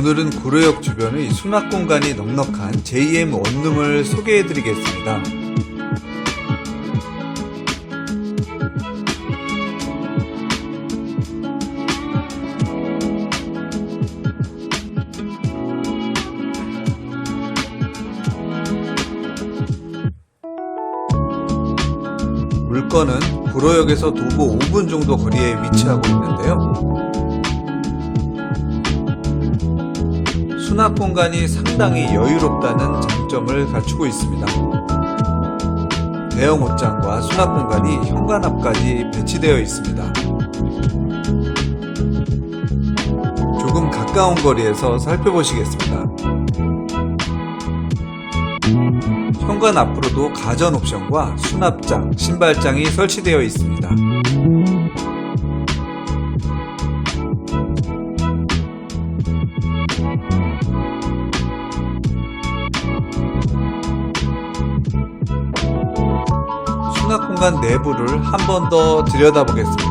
오늘은 구로역 주변의 수납 공간이 넉넉한 JM 원룸을 소개해 드리겠습니다. 물건은 구로역에서 도보 5분 정도 거리에 위치하고 있는데요. 수납 공간이 상당히 여유롭다는 장점을 갖추고 있습니다. 대형 옷장과 수납 공간이 현관 앞까지 배치되어 있습니다. 조금 가까운 거리에서 살펴보시겠습니다. 현관 앞으로도 가전 옵션과 수납장, 신발장이 설치되어 있습니다. 수납 공간 내부를 한 번 더 들여다보겠습니다.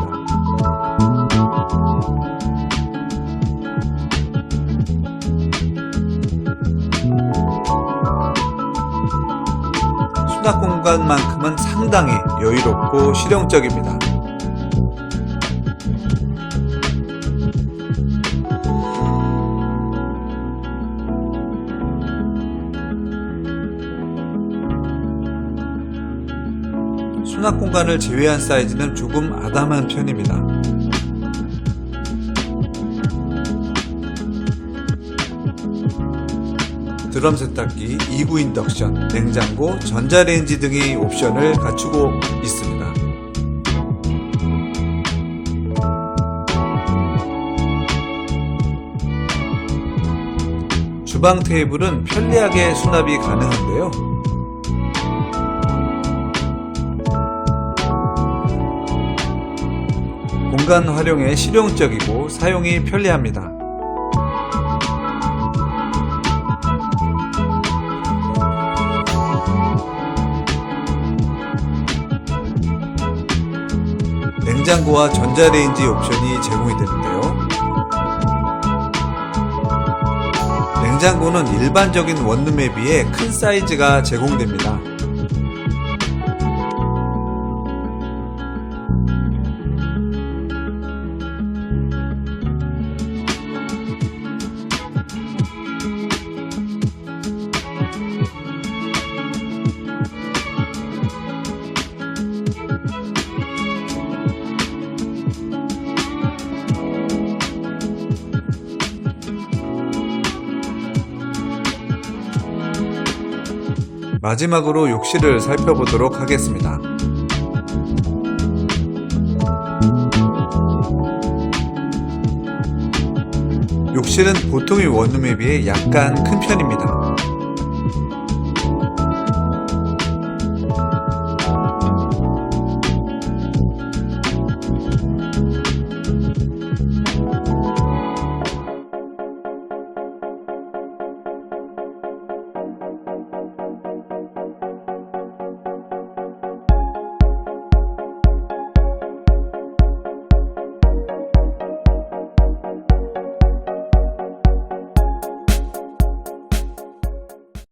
수납 공간만큼은 상당히 여유롭고 실용적입니다. 수납 공간을 제외한 사이즈는 조금 아담한 편입니다. 드럼 세탁기, 2구 인덕션, 냉장고, 전자레인지 등의 옵션을 갖추고 있습니다. 주방 테이블은 편리하게 수납이 가능한데요. 공간 활용에 실용적이고 사용이 편리합니다. 냉장고와 전자레인지 옵션이 제공이 되는데요. 냉장고는 일반적인 원룸에 비해 큰 사이즈가 제공됩니다. 마지막으로 욕실을 살펴보도록 하겠습니다. 욕실은 보통의 원룸에 비해 약간 큰 편입니다.